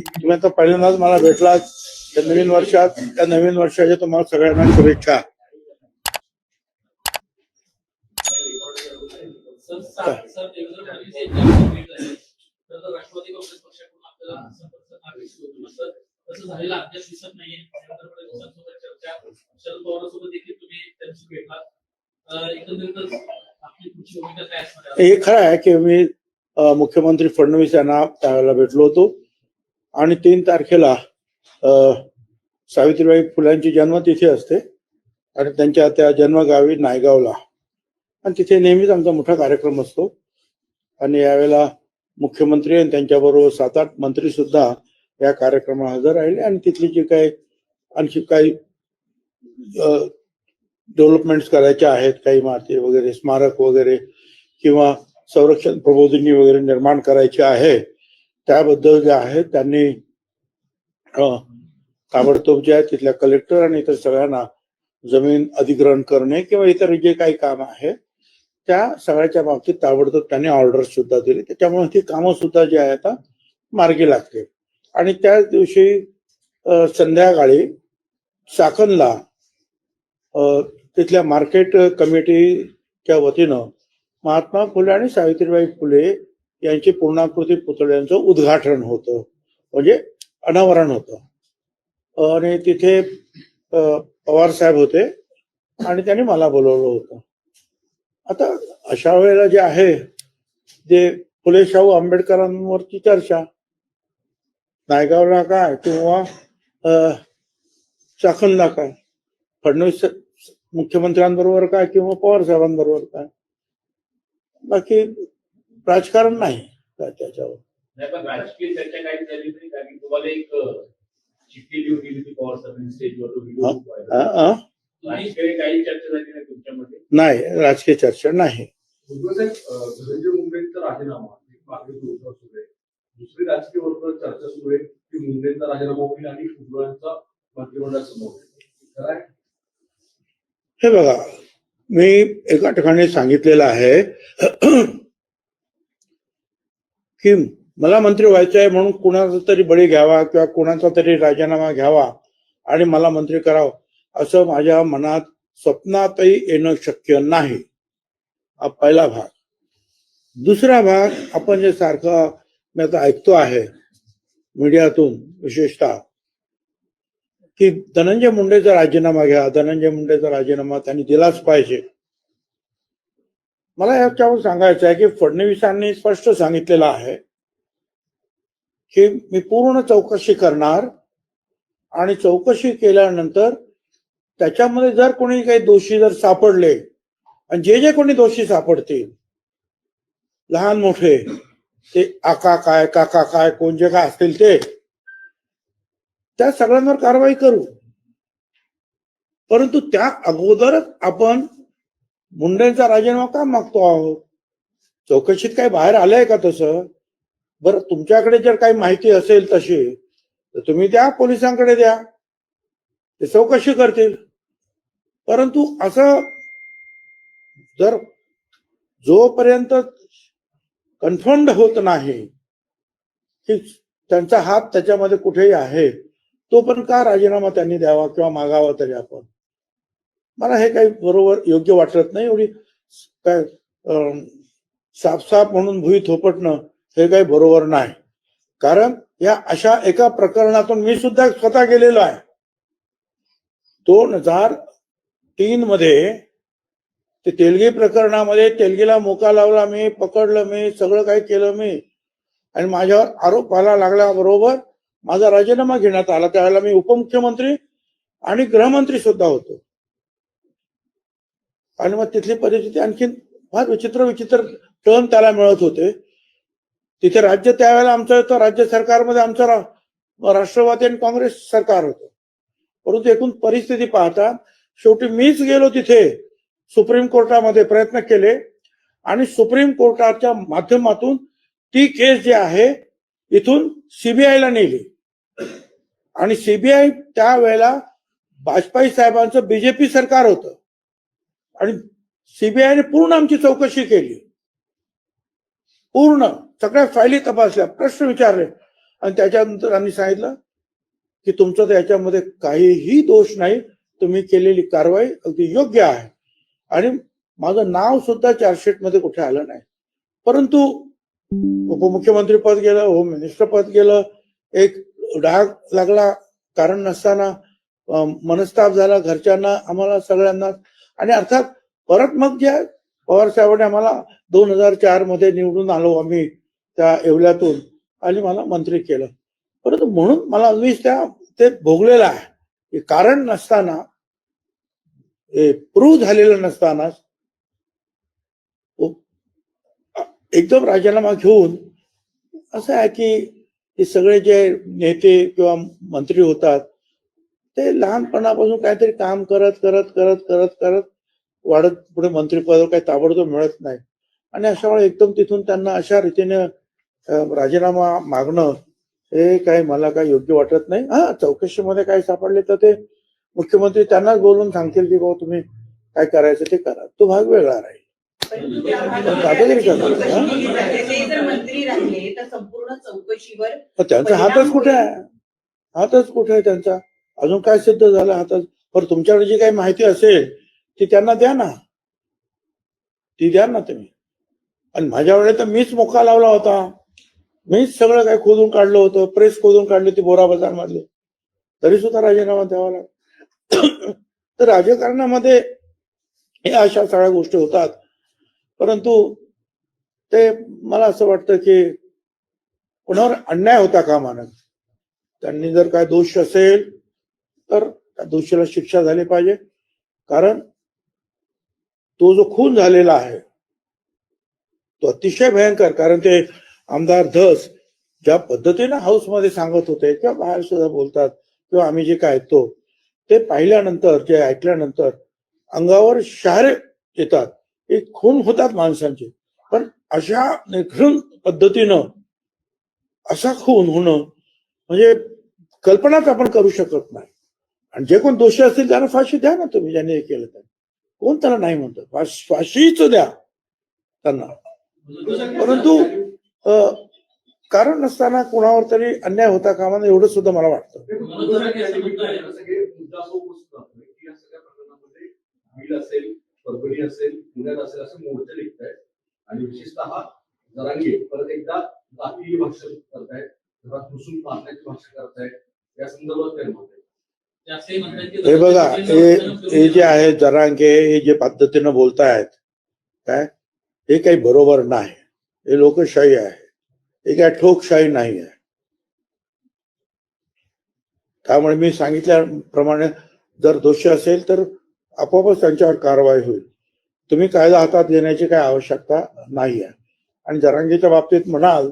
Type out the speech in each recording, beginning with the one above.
तुम्ही आता पहिल्यांदाच मला भेटलात त्या नवीन वर्षात. त्या नवीन वर्षाच्या तुम्हाला सगळ्यांना शुभेच्छा. हे खरं आहे की मी मुख्यमंत्री फडणवीस यांना त्यावेळेला भेटलो होतो. आणि तीन तारखेला सावित्रीबाई फुलांची जन्मतिथी असते आणि त्यांच्या त्या जन्मगावी नायगावला. आणि तिथे नेहमीच आमचा मोठा कार्यक्रम असतो. आणि यावेळेला मुख्यमंत्री आणि त्यांच्याबरोबर सात आठ मंत्री सुद्धा या कार्यक्रमाला हजर राहिले आणि तिथली जी काही आणखी काही डेव्हलपमेंट्स करायच्या आहेत काही इमारती वगैरे स्मारक वगैरे किंवा संरक्षण प्रबोधिनी वगैरे निर्माण करायची आहे त्याबद्दल जे आहे त्यांनी ताबडतोब जे आहे तिथल्या कलेक्टर आणि इतर सगळ्यांना जमीन अधिग्रहण करणे किंवा इतर जे काही काम आहे त्या सगळ्याच्या बाबतीत ताबडतोब त्यांनी ऑर्डर सुद्धा दिली. त्याच्यामुळे ती कामं सुद्धा जी आहे आता मार्गी लागते आणि त्या दिवशी संध्याकाळी चाकणला तिथल्या मार्केट कमिटीच्या वतीनं महात्मा फुले आणि सावित्रीबाई फुले यांची पूर्णाकृती पुतळ्यांचं उद्घाटन होतं. म्हणजे अनावरण होतं. आणि तिथे पवार साहेब होते आणि त्यांनी मला बोलवलं होतं. आता अशा वेळेला जे आहे जे फुले शाहू आंबेडकरांवरची चर्चा नायगावला काय किंवा अ, चाकणला काय फडणवीस मुख्यमंत्र्यांबरोबर काय किंवा पवार साहेबांबरोबर काय बाकी राजकारण नाही त्या- त्याच्यावर? नाही पण राजकीय चर्चा काही झाली नाही कारण की तुम्हाला एक चिठ्ठी लिहून दिली होती पवार साहेबांनी स्टेजवर? राजकीय काही चर्चा झाली नाही तुमच्यामध्ये? नाही राजकीय चर्चा नाही. धनंजय मुंडेंचा राजीनामा एक मागणी सुरू सुरू आहे. दुसरी राजकीय वर्तुळात चर्चा सुरू आहे की मुंडेंचा राजीनामा होईल आणि भुजबळांचा मंत्रिमंडळासमोर हे बघा मी एका ठिकाणी सांगितलेलं आहे की मला मंत्री व्हायचं आहे म्हणून कुणाचा तरी बळी घ्यावा किंवा कुणाचा तरी राजीनामा घ्यावा आणि मला मंत्री करावं असं माझ्या मनात स्वप्नातही येणं शक्य नाही. हा पहिला भाग. दुसरा भाग आपण जे सारखं मी आता ऐकतो आहे मीडियातून विशेषतः की धनंजय मुंडेचा राजीनामा घ्या धनंजय मुंडेचा राजीनामा त्यांनी दिलाच पाहिजे. मला याच्यावर सांगायचं आहे की फडणवीसांनी स्पष्ट सांगितलेलं आहे की मी पूर्ण चौकशी करणार आणि चौकशी केल्यानंतर त्याच्यामध्ये जर कोणी काही दोषी जर सापडले आणि जे जे कोणी दोषी सापडतील लहान मोठे ते आका काय काका काय कोण जे काय असतील ते त्या सगळ्यांवर कारवाई करू. परंतु त्या अगोदरच आपण मुंडेंचा राजीनामा का मागतो आहोत? चौकशीत काही बाहेर आलंय का तसं? बरं तुमच्याकडे जर काही माहिती असेल तशी तर तुम्ही त्या पोलिसांकडे द्या. ते चौकशी करतील. परंतु असं जर जोपर्यंत कन्फर्म्ड होत नाही की त्यांचा हात त्याच्यामध्ये कुठेही आहे तो पण का राजीनामा त्यांनी द्यावा किंवा मागावा तरी आपण? मला हे काही बरोबर योग्य वाटत नाही. एवढी काय साफसाफ म्हणून भुई थोपटणं हे काही बरोबर नाही. कारण या अशा एका प्रकरणातून मी सुद्धा स्वतः गेलेलो आहे. दोन हजार तीन मध्ये ते तेलगी प्रकरणामध्ये तेलगीला मोका लावला मी पकडलं मी सगळं काही केलं मी. आणि माझ्यावर आरोप व्हायला लागल्याबरोबर माझा राजीनामा घेण्यात आला. त्यावेळेला मी उपमुख्यमंत्री आणि गृहमंत्री सुद्धा होतो. आणि मग तिथली परिस्थिती आणखीन फार विचित्र विचित्र टर्न त्याला मिळत होते. तिथे राज्य त्यावेळेला आमचं होतं. राज्य सरकारमध्ये आमचं राष्ट्रवादी आणि काँग्रेस सरकार होतं. परंतु एकूण परिस्थिती पाहता शेवटी मीच गेलो तिथे सुप्रीम कोर्टामध्ये प्रयत्न केले. आणि सुप्रीम कोर्टाच्या माध्यमातून ती केस जी आहे इथून सीबीआयला नेली. आणि सीबीआय त्यावेळेला वाजपेयी साहेबांचं बीजेपी सरकार होतं. आणि सीबीआयने पूर्ण आमची चौकशी केली. पूर्ण. सगळ्या फायली तपासल्या प्रश्न विचारले. आणि त्याच्यानंतर आम्ही सांगितलं की तुमचं त्याच्यामध्ये काहीही दोष नाही. तुम्ही केलेली कारवाई अगदी योग्य आहे. आणि माझं नाव सुद्धा चार्जशीटमध्ये कुठे आलं नाही. परंतु उपमुख्यमंत्री पद गेलं होम मिनिस्टर पद गेलं. एक डाग लागला कारण नसताना मनस्ताप झाला घरच्यांना आम्हाला सगळ्यांना. आणि अर्थात परत मग जे पवार साहेबांनी आम्हाला दोन हजार चारमध्ये निवडून आलो आम्ही त्या येवल्यातून आणि मला मंत्री केलं. परंतु म्हणून मला वीस त्या ते भोगलेलं आहे की कारण नसताना हे प्रूव्ह झालेलं नसताना एकदम राजीनामा घेऊन असं आहे की हे सगळे जे नेते किंवा मंत्री होतात ते लहानपणापासून काहीतरी काम करत करत करत करत करत वाढत पुढे मंत्रिपद काही ताबडतोब मिळत नाही. आणि अशा वेळी एकदम तिथून त्यांना अशा रीतीने राजीनामा मागणं हे काही मला काही योग्य वाटत नाही. हा चौकशीमध्ये काय सापडले तर ते मुख्यमंत्री त्यांनाच बोलून सांगतील की बाबा तुम्ही काय करायचं ते करा. तो भाग वेगळा राहील. त्यांचा हातच कुठे आहे? हातच कुठे आहे त्यांचा? अजून काय सिद्ध झालं? आता पण तुमच्याकडे जी काही माहिती असेल ती त्यांना द्या ना. ती द्या ना तुम्ही. आणि माझ्या वेळेस तर मीच मोका लावला होता. मीच सगळं काही खोदून काढलं होतं. प्रेस खोदून काढली होती बोरा बाजार मधले तरी सुद्धा राजीनामा द्यावा लागला. तर राजकारणामध्ये हे अशा सगळ्या गोष्टी होतात. परंतु ते मला असं वाटतं की कोणावर अन्याय होता कामा त्यांनी जर काय दोष असेल तर त्या दोषीला शिक्षा झाली पाहिजे. कारण तो जो खून झालेला आहे तो अतिशय भयंकर. कारण ते आमदार धस ज्या पद्धतीने हाऊसमध्ये सांगत होते किंवा बाहेर सुद्धा बोलतात किंवा आम्ही जे काय ऐकतो ते पाहिल्यानंतर जे ऐकल्यानंतर अंगावर शारे येतात. हे खून होतात माणसांचे. पण अशा निघृण पद्धतीनं असा खून होणं म्हणजे कल्पनाच आपण करू शकत नाही. आणि जे कोण दोषी असतील त्यांना फाशी द्या ना तुम्ही ज्यांनी हे केलं तर कोण त्याला नाही म्हणतो फाशीच द्या त्यांना परंतु कारण नसताना कोणावर तरी अन्याय होता कामा नये एवढं सुद्धा मला वाटतं असेल आणि विशेषतः जरांगे परत एकदा जातीय भाषण करतायत घरात घुसून पाहण्याची भाषा करतायत या संदर्भात काय हे बघा हे जे आहे जरांगे हे जे पद्धतीनं बोलतायत काय? हे काही बरोबर नाही. हे लोकशाही आहे हे काय ठोकशाही नाही आहे. त्यामुळे मी सांगितल्याप्रमाणे जर दोषी असेल तर आपोआपच त्यांच्यावर कारवाई होईल. तुम्ही कायदा हातात घेण्याची काही आवश्यकता नाही आहे आणि जरांगीच्या बाबतीत म्हणाल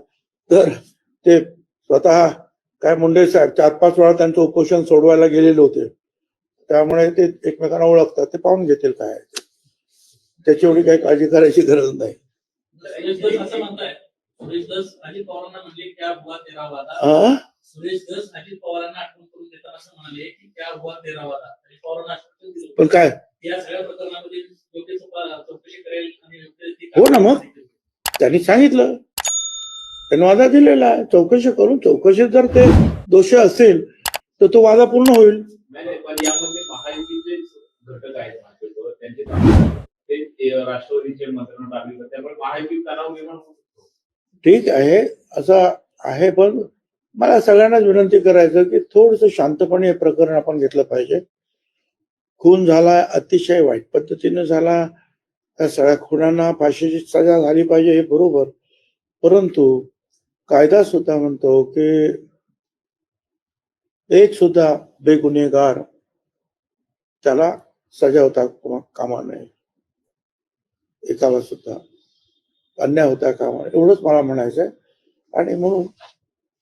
तर ते स्वतः काय मुंडे साहेब चार पाच वेळा त्यांचं उपोषण सोडवायला गेलेले होते. त्यामुळे ते एकमेकांना ओळखतात ते पाहून घेतील काय. त्याची एवढी काही काळजी करायची गरज नाही. पण काय? हो ना मग. त्यांनी सांगितलं. त्यांनी वादा दिलेला आहे. चौकशी करून चौकशीत जर ते दोषी असेल तर तो वादा पूर्ण होईल. ठीक आहे असं आहे पण मला सगळ्यांनाच विनंती करायचं की थोडस शांतपणे हे प्रकरण आपण घेतलं पाहिजे. खून झाला अतिशय वाईट पद्धतीने झाला. त्या सगळ्या खुनांना फाशीची सजा झाली पाहिजे हे बरोबर. परंतु कायदा सुद्धा म्हणतो की एक सुद्धा बेगुन्हेगार त्याला सजा होता कामा नये. एकाला सुद्धा अन्याय होता कामा नये. एवढंच मला म्हणायचं आहे. आणि म्हणून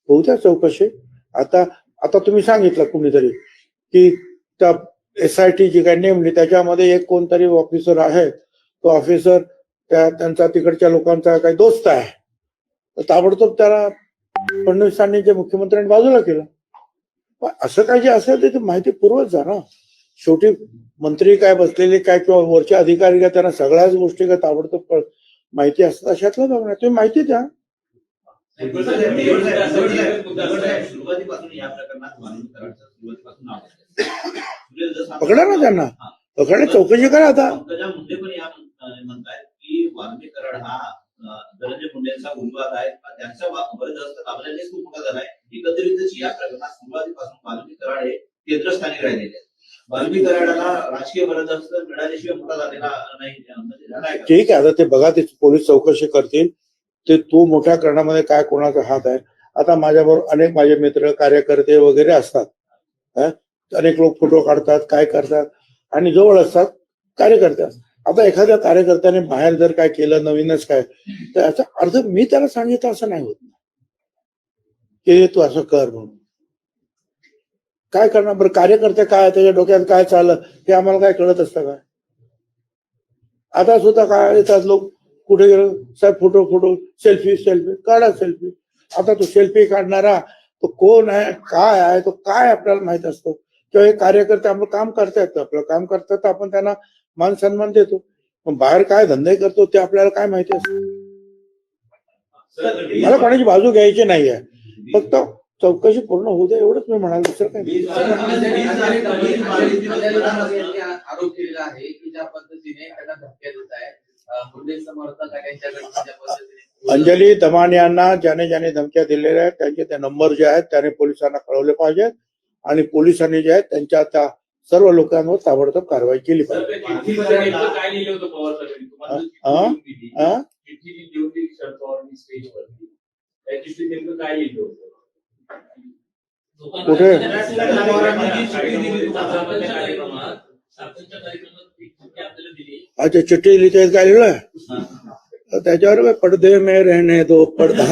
बहुत्या चौकशी. आता आता तुम्ही सांगितलं कुणीतरी की त्या एस आय टी जी काय नेमली त्याच्यामध्ये एक कोणतरी ऑफिसर आहे. तो ऑफिसर त्या त्यांचा तिकडच्या लोकांचा काही दोस्त आहे. तर ताबडतोब त्याला फडणवीसांनी जे मुख्यमंत्र्यांनी बाजूला केलं. असं काही जे असेल ते माहिती पूर्वच जा ना. शेवटी मंत्री काय बसलेले काय किंवा वरचे अधिकारी काय त्यांना सगळ्याच गोष्टी काय ताबडतोब माहिती असतात अशातलं बघणार तुम्ही माहिती द्या. पण या हा- पकडा ना त्यांना. पकडा चौकशी करा आता. धनंजय मुंडेंचा उमेदवार आहे. त्यांचा जास्त दाबल्यानेच खूप मोठा झालाय. एकत्रितच या प्रकरणात सुरुवातीपासून वाल्मी कराड हे केंद्रस्थानी राहिलेले आहेत. कराडाला राजकीय बरदस्त मिळाल्याशिवाय मोठा झालेला नाही म्हणजे ठीक आहे आता ते बघा ते पोलीस चौकशी करतील. ते तू मोठ्या करण्यामध्ये काय कोणाचा हात आहे? आता माझ्याबरोबर अनेक माझे मित्र कार्यकर्ते वगैरे असतात. अनेक लोक फोटो काढतात काय करतात. आणि जवळ असतात कार्यकर्ते असतात. आता एखाद्या कार्यकर्त्याने बाहेर जर काय केलं नवीनच काय तर याचा अर्थ मी त्याला सांगितलं असं नाही होत. की तू असं कर म्हणून. काय करणार? बरं कार्यकर्ते काय त्याच्या डोक्यात काय चाललं हे आम्हाला काय कळत असतं काय आता सुद्धा काय येतात लोक कुठे गेलो साहेब फोटो फोटो सेल्फी सेल्फी काढा सेल्फी. आता तो सेल्फी काढणारा तो कोण आहे काय आहे तो काय आपल्याला माहीत असतो? किंवा हे कार्यकर्ते आपलं काम करतायत आपलं काम करतात आपण त्यांना मान सन्मान देतो. पण बाहेर काय धंदे करतो ते आपल्याला काय माहिती असतं? मला कोणाची बाजू घ्यायची नाही आहे फक्त चौकशी पूर्ण होऊ दे एवढंच मी म्हणाल. दुसरं काय? नाही. आरोप केलेला आहे की ज्या पद्धतीने त्यांना धमक्या देत आहेत अं, मुंडे समर्थक आणि त्यांच्याकडून ज्या पद्धतीने. अंजली दमान यांना ज्याने ज्याने धमक्या दिलेल्या आहेत त्यांचे ते नंबर जे आहेत त्याने पोलिसांना कळवले पाहिजेत. आणि पोलिसांनी जे आहेत त्यांच्या त्या सर्व लोकांवर ताबडतोब कारवाई केली पाहिजे लिहिलं हा? हा? लिहिलं कुठे? अच्छा चिठ्ठी लिहिते काय लिहिलंय तर त्याच्यावर पडदे में रहने दो पडदा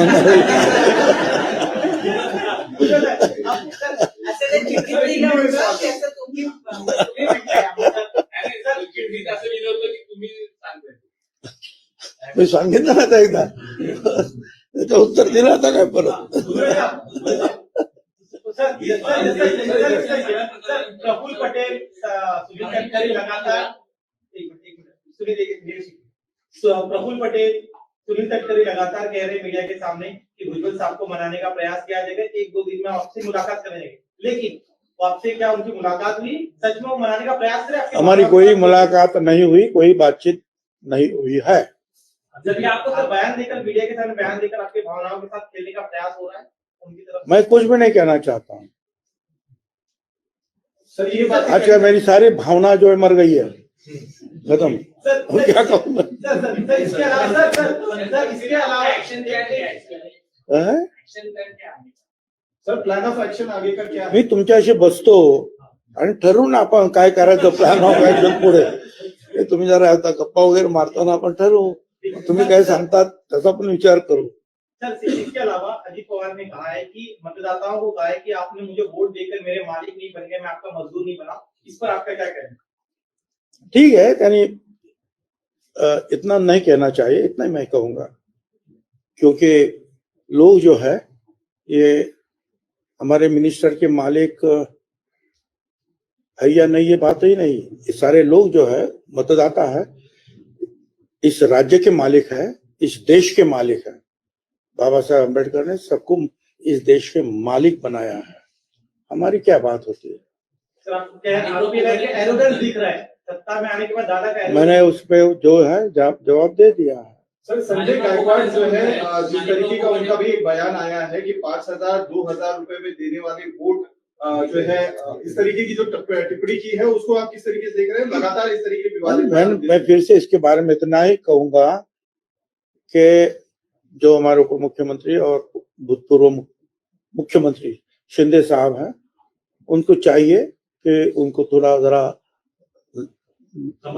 मी सांगितलं ना एकदा. त्याचं उत्तर दिलं आता काय परत? प्रफुल्ल पटेल प्रफुल्ल पटेल, सुनील तटकरे लगातार कह रहे मीडिया के सामने कि भुजबल साहब को मनाने का प्रयास किया जाएगा, एक दो दिन में आपसे मुलाकात करेंगे। लेकिन आपसे क्या उनकी मुलाकात हुई? सच में मनाने का प्रयास करे हमारी कोई मुलाकात नहीं हुई कोई बातचीत नहीं हुई है। जबकि आपको सर बयान देकर मीडिया के सामने बयान देकर आपके भावनाओं के साथ खेलने का प्रयास हो रहा है उनकी तरफ़ मैं कुछ भी नहीं कहना चाहता हूँ। सर ये बात आज क्या मेरी सारी भावना जो है मर गई है। खत्म। सर क्या कहूँ मैं? सर सर सर इसके अलावा सर सर सर इसके अलावा प्लॅन काय? हैं? सर प्लान ऑफ एक्शन आगे का क्या है मी तुमच्याशी बसतो आणि ठरवून आपण काय करायचं प्लॅन ऑफ ऍक्शन पुढे. तुम्ही जरा आता गप्पा वगैरे मारताना आपण ठरवू. तुम्ही काय सांगतात त्याचा पण विचार करू. सर इसके अलावा अजित पवार ने कहा है कि मतदाताओं को कहा है कि आपने मुझे वोट देकर मेरे मालिक नहीं बन गए मैं आपका मजदूर नहीं बना। इस पर आपका क्या कहना है? ठीक है यानी इतना नहीं कहना चाहिए इतना ही मैं कहूंगा। क्योंकि लोग जो है ये हमारे मिनिस्टर के मालिक है या नहीं ये बात ही नहीं। ये सारे लोग जो है मतदाता है इस राज्य के मालिक है इस देश के मालिक है। बाबा साहब अंबेडकर ने सबको इस देश के मालिक बनाया है। हमारी क्या बात होती है? है? है सत्ता में आने के बाद दादा का मैंने उस पे जो है जवाब जवाब दे दिया है। सर संजय गायकवाड़ जो है जिस तरीके का उनका भी एक बयान आया है कि पाँच हज़ार दो हज़ार रुपए में देने वाले वोट जो है इस तरीके की जो टिप्पणी की है उसको आप किस तरीके से देख रहे हैं? लगातार इस तरीके के विवाद मैं मैं फिर से इसके बारे में इतना ही कहूँगा कि जो हमारे उप मुख्यमंत्री और भूतपूर्व मुख्यमंत्री शिंदे साहब हैं उनको चाहिए कि उनको थोड़ा जरा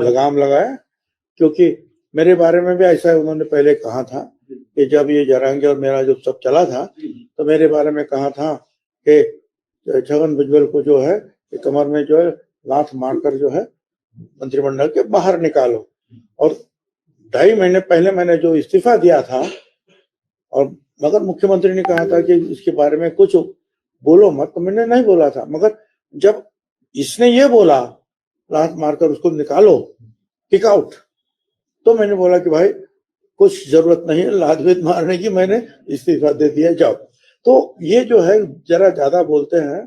लगाम लगाए क्योंकि मेरे बारे में भी ऐसा उन्होंने पहले कहा था कि जब ये जरांगे और मेरा जो सब चला था तो मेरे बारे में कहा था कि छगन भुजबल को जो है कमर में जो है लात मारकर जो है मंत्रिमंडल के बाहर निकालो। और ढाई महीने पहले मैंने जो इस्तीफा दिया था और मगर मुख्यमंत्री ने कहा था कि इसके बारे में कुछ बोलो मत तो मैंने नहीं बोला था। मगर जब इसने ये बोला लात मारकर उसको निकालो किक आउट तो मैंने बोला कि भाई कुछ ज़रूरत नहीं है लादवेद मारने की मैंने इस्तीफा दे दिया जाओ। तो ये जो है जरा ज़्यादा बोलते हैं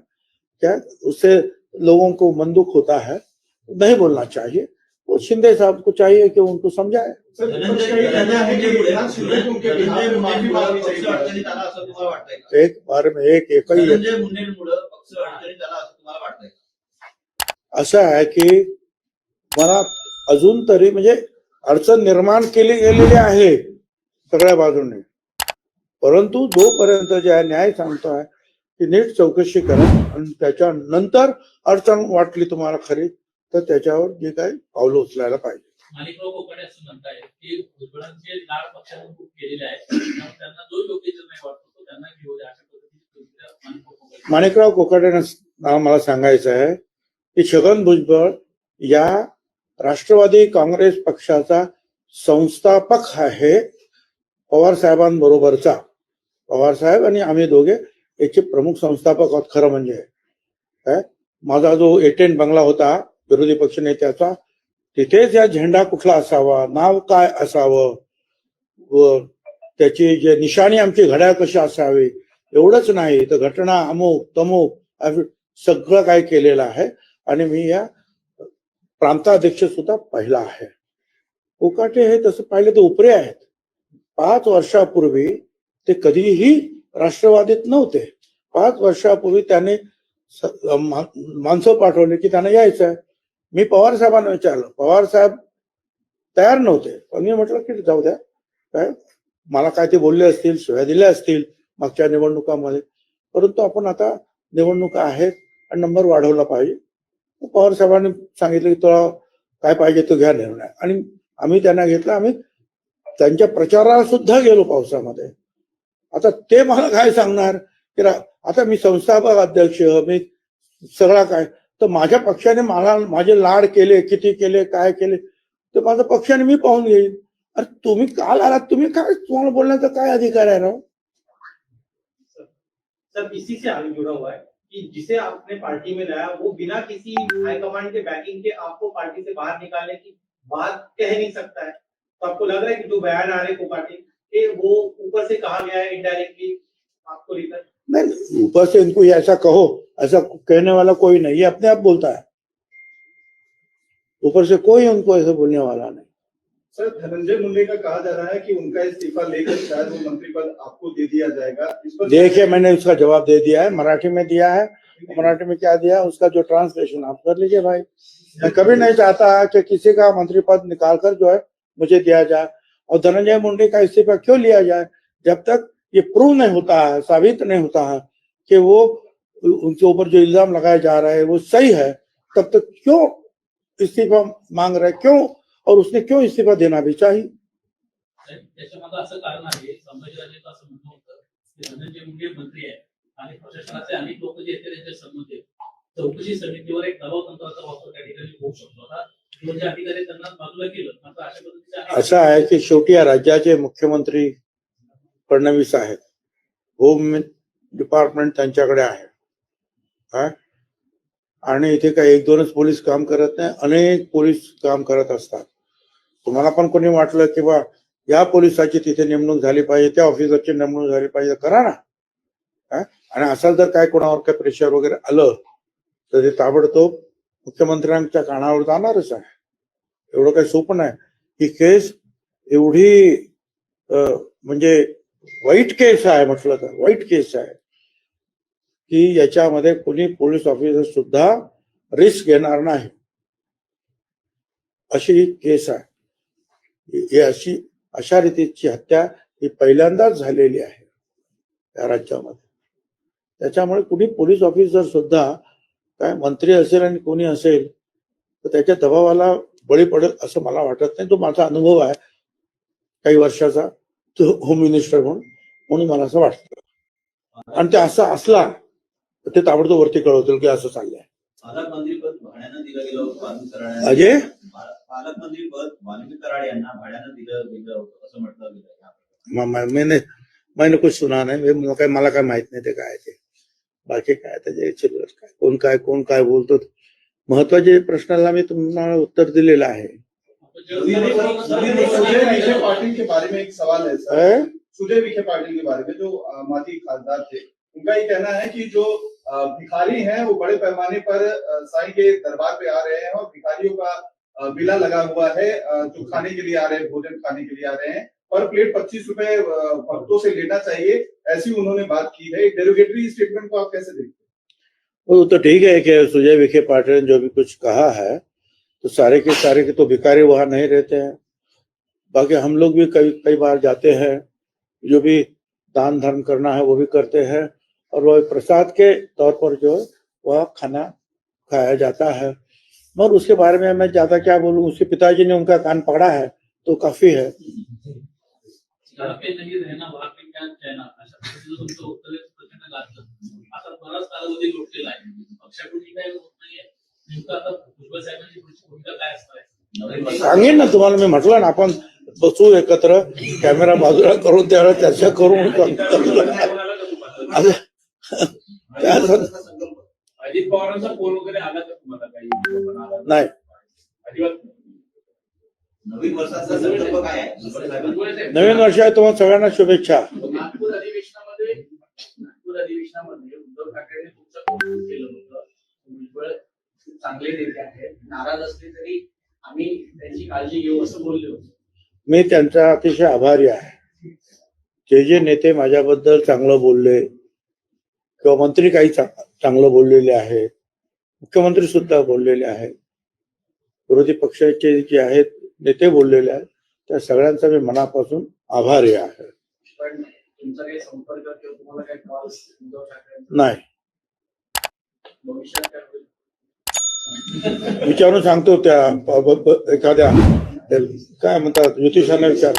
क्या उससे लोगों को मन दुख होता है नहीं बोलना चाहिए। तो शिंदे साहब को चाहिए कि उनको समझाए। है का एक बार में एक असं तुम्हाला वाटतंय का। असं आहे की मला अजून तरी म्हणजे अडचण निर्माण केली गेलेली आहे सगळ्या बाजूने. परंतु जोपर्यंत जे आहे न्याय सांगतोय की नीट चौकशी करा आणि त्याच्यानंतर अडचण वाटली तुम्हाला खरी तर त्याच्यावर जे काही पावलं उचलायला पाहिजे. माणिकराव कोकाटे मला सांगायचं आहे की छगन भुजबळ या राष्ट्रवादी काँग्रेस पक्षाचा संस्थापक आहे पवार साहेबांबरोबरचा. पवार साहेब आणि आम्ही दोघे याचे प्रमुख संस्थापक आहोत खरं म्हणजे. काय माझा जो एटेन बंगला होता विरोधी पक्षनेत्याचा तिथेच या झेंडा कुठला असावा नाव काय असावं व त्याची जे निशाणी आमची घड्याळ कशी असावी एवढंच नाही. तर घटना अमुक तमुक सगळं काय केलेलं आहे. आणि मी या प्रांताध्यक्ष सुद्धा पहिला आहे. कोकाटे हे तसं पाहिलं तर उपरे आहेत. पाच वर्षापूर्वी ते कधीही राष्ट्रवादीत नव्हते. पाच वर्षापूर्वी त्याने माणसं पाठवली की त्यांना यायचं आहे मी पवार साहेबांना विचारलं. पवार साहेब तयार नव्हते. पण मी म्हटलं की जाऊ द्या. काय? मला काय ते बोलले असतील शिव्या दिल्या असतील मागच्या निवडणुकामध्ये. परंतु आपण आता निवडणुका आहेत आणि नंबर वाढवला पाहिजे. पवार साहेबांनी सांगितलं की तुला काय पाहिजे तो घ्या निर्णय. आणि आम्ही त्यांना घेतला आम्ही त्यांच्या प्रचाराला सुद्धा गेलो पावसामध्ये. आता ते मला काय सांगणार? की रा- आता मी संस्थापक अध्यक्ष मी सगळा काय तर माझ्या पक्षाने मला माझे लाड केले किती केले काय केले तर माझ्या पक्षाने मी पाहून घेईन. अरे तुम्ही काल आलात तुम्ही काय तुम्हाला बोलण्याचा काय अधिकार आहे राव? सर आगे जुड़ा हुआ है कि जिसे आपने पार्टी में लाया, वो बिना किसी हाईकमांड के बैकिंग के आपको पार्टी से बाहर निकालने की बात कह नहीं सकता है। तो आपको लग रहा है कि जो बयान आ रहे कोपाटी के, वो ऊपर से कहा गया है इनडायरेक्टली आपको लेकर? नहीं, ऊपर से इनको ऐसा कहो, ऐसा कहने वाला कोई नहीं ये अपने आप बोलता है। ऊपर से कोई उनको ऐसे बोलने वाला नहीं। सर, धनंजय मुंडे का कहा जा रहा है कि उनका इस्तीफा लेकर शायद वो मंत्री पद आपको दे दिया जाएगा। इस पर देखिए, मैंने उसका जवाब दे दिया है, मराठी में दिया है। मराठी में क्या दिया? उसका जो ट्रांसलेशन आप कर लीजिए भाई। मैं कभी नहीं चाहता कि किसी का मंत्री पद निकाल कर जो है मुझे दिया जाए। और धनंजय मुंडे का इस्तीफा क्यों लिया जाए? जब तक ये प्रूव नहीं होता है, साबित नहीं होता है कि वो उनके ऊपर जो इल्ज़ाम लगाया जा रहा है, वो सही है, तब तक क्यों इस्तीफा मांग रहे क्यों और उसने क्यों इस्तीफा देना भी चाहिए? त्याच्यामागं असं कारण आहे संभाजीराजेचं असं होतं धनंजय मुंडे मंत्री आहे आणि प्रशासनाचे अनेक लोक जे आहेत त्यांच्या संमत चौकशी समितीवर एक दबाव तंत्राचा वापर त्या ठिकाणी होऊ शकतो. आता दोन जे अधिकारी त्यांना बाजूला केलं मात्र अशा पद्धतीचे असं आहे की शेवटी या राज्याचे मुख्यमंत्री फडणवीस आहेत. होम डिपार्टमेंट त्यांच्याकडे आहे. काय आणि इथे काही एक दोनच पोलीस काम करत नाही अनेक पोलीस काम करत असतात. तुम्हाला पण कोणी वाटलं की बा या पोलिसाची तिथे नेमणूक झाली पाहिजे त्या ऑफिसरची नेमणूक झाली पाहिजे करा ना. काय आणि असं जर काय कोणावर काय प्रेशर वगैरे आलं तर ते ताबडतोब मुख्यमंत्र्यांच्या कानावर जाणारच आहे. एवढं काही सोपं नाही. ही केस एवढी म्हणजे वाईट केस आहे म्हटलं तर वाईट केस आहे. की याच्यामध्ये कोणी पोलीस ऑफिसर सुद्धा रिस्क घेणार नाही. अशी केस आहे. ही अशी अशा रीतीची हत्या ही पहिल्यांदाच झालेली आहे या राज्यामध्ये. त्याच्यामुळे कुणी पोलीस ऑफिसर सुद्धा काय मंत्री असेल आणि कोणी असेल तर त्याच्या दबावाला बळी पडेल असं मला वाटत नाही. तो माझा अनुभव आहे काही वर्षाचा. तो होम मिनिस्टर म्हणून म्हणून मला असं वाटतं. आणि ते असं असला तर ते ताबडतोब वरती कळवतील की असं चाललंय. अजय? पालकमंत्री पद वाल्मिक कराड यांना भाड्यानं दिलं गेलं होतं असं म्हटलं गेलं या प्रकरणात. म- म- मैंने मैंने कुछ सुना नाही. मी- मला काय मला काय माहित नाही ते काय ते. बाकी काय त्याचे चिल्लर काय. कोण काय कोण काय बोलतो महत्वाचे प्रश्नाला मी तुम्हाला उत्तर दिलेलं आहे. सुजय विखे पाटिल के बारे में एक सवाल है सर. सुजय विखे पाटिल के बारे में जो अ, माजी खासदार थे उनका ये कहना है कि जो भिखारी हैं वो बड़े पैमाने पर अ, साईं के दरबार पे आ रहे हैं और अ, बिला लगा हुआ है जो खाने के लिए आ रहे हैं, भोजन खाने के लिए आ रहे हैं। पर प्लेट पच्चीस रुपए भक्तों से लेना चाहिए, ऐसी उन्होंने बात की है। डेरोगेटरी स्टेटमेंट को आप कैसे देखते हैं? वो तो ठीक है कि सुजय विखे पाटिल ने जो भी कुछ कहा है तो सारे के सारे के तो भिखारी वहाँ नहीं रहते हैं। बाकी हम लोग भी कई कई बार जाते हैं, जो भी दान धर्म करना है वो भी करते हैं, और वह प्रसाद के तौर पर जो वह खाना खाया जाता है। मगर उसके बारे में मैं ज्यादा क्या बोलूं उसके पिताजी ने उनका कान पकड़ा है तो काफी है। घर पे नहीं रहना बाहर पे क्या रहना अशा पद्धतीचं तुमचं उत्तर प्रचंड लागतं आता बराच कालावधी लोटलेला आहे पक्षाकृती काय होत नाहीये नेमकं आता भुजबळ साहेबांची पुढची भूमिका काय असणार आहे नवीन वर्षात सांगेन ना तुम्हाला मी म्हटलं ना आपण बसू एकत्र कॅमेरा बाजूला करून त्यावेळेला चर्चा करून असं- काय झालं? संकल्प अजित पवारांचा फोन वगैरे आला नाही. नवीन वर्षाचा संकल्प काय आहे? भुजबळ साहेबांचा? नवीन वर्ष आहे तुम्हाला सगळ्यांना शुभेच्छा. नागपूर अधिवेशनामध्ये नागपूर अधिवेशनामध्ये उद्धव ठाकरेंनी तुमचं कौतुक केलं होतं. भुजबळ खूप चांगले नेते आहेत. नाराज असले तरी आम्ही त्यांची काळजी घेऊ असं बोलले होते. मी त्यांचा अतिशय आभारी आहे. जे जे नेते माझ्याबद्दल चांगलं बोलले किंवा मंत्री काही चांग- चांगलं बोललेले आहेत मुख्यमंत्री सुद्धा बोललेले आहेत. विरोधी पक्षाचे जे आहेत नेते बोललेले आहेत. त्या सगळ्यांचा मी मनापासून आभारी आहे. नाही. विचारून सांगतो त्या एखाद्या काय म्हणतात ज्योतिषांना विचार.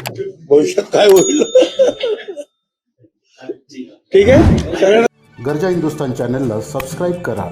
भविष्यात काय होईल? ठीक आहे. सगळ्यांना गरजा हिंदुस्तान चॅनलला सबस्क्राईब करा.